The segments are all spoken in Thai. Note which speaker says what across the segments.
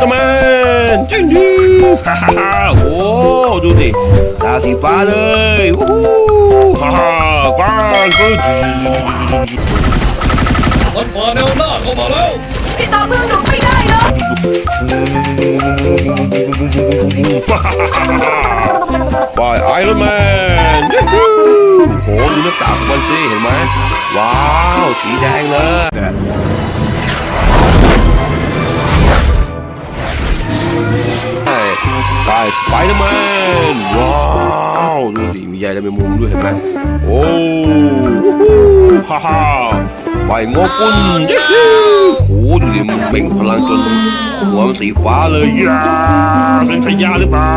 Speaker 1: ตอร์แมนจริงดิฮ่าฮ่าฮ่าโอ้ดูดิตาสีฟ้าเลยวู้ฮู้ฮ่าฮ่ากว้างก็
Speaker 2: มันฝ่าแนวหน้าเข้ามาแล้ว
Speaker 3: ติดต่อเมืองหลวงไม่ได้เลย
Speaker 1: ไปไอรอนแมนยูฮูโหดูหน้ากากมันสิเห็นไหมว้าว สีแดงเลย สไปเดอร์แมน ว้าวดูดิมีใยและมีมุมด้วยเห็นไหมโอ้ฮ่าฮ่าไปงอกุนยูฮูโหดูดิมันเบ่งพลังจนหัวมันสีฟ้าเลยยาเป็นชายาหรือเปล่า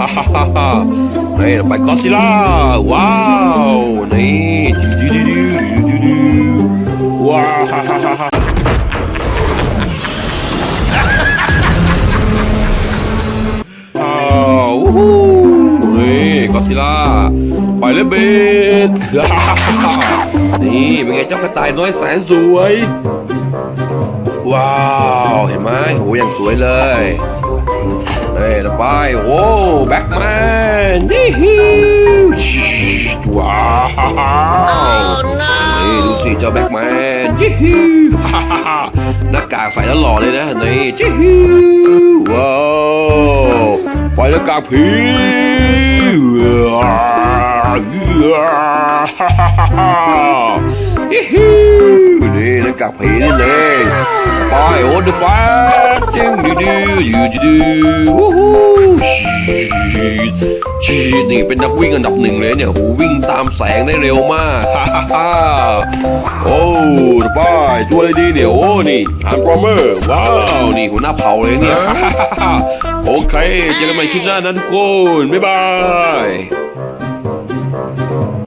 Speaker 1: ฮ่าฮ่าฮ่าฮ่านี่าไปก็อดซิล่าว้าว นี่ดูดูดูดูดูดูาววู้ฮู้นี่ก็อดซิลล่าไปเลยเบนนี่เป็นไงเจ้ากระต่ายน้อยแสนสวย ว้าว เห็นไหมโหอย่างสวยเลยนี่ต่อไปโอ้แบ็กแมนนี่ฮิวว้าวนี่ดูสิเจ้าแบ็กแมนยี่ฮิวฮ่าฮ่าฮ่าหน้ากากใส่แล้วหล่อเลยนะนี่ยี่ฮิวว้าว ปล่อยหน้ากากผีฮ่าฮ่าฮ่าฮินี่น้ากากผีนี่เองไปโอ้เดอะแฟจิ้งดูดูดูดูดูวู้ฮู้ชีชีนี่เป็นนักวิ่งอันดับหนึ่งเลยเนี่ยโหวิ่งตามแสงได้เร็วมากฮ่าฮ่าฮ่าโอ้ ตัวอะไรดีเนี่ยโอ้นี่ฮันปรอมเมอร์ว้าวนี่หัวหน้าเผาเลยเนี่ย โอเคเจอกันใหม่คลิปหน้านะทุกคน บ๊ายบาย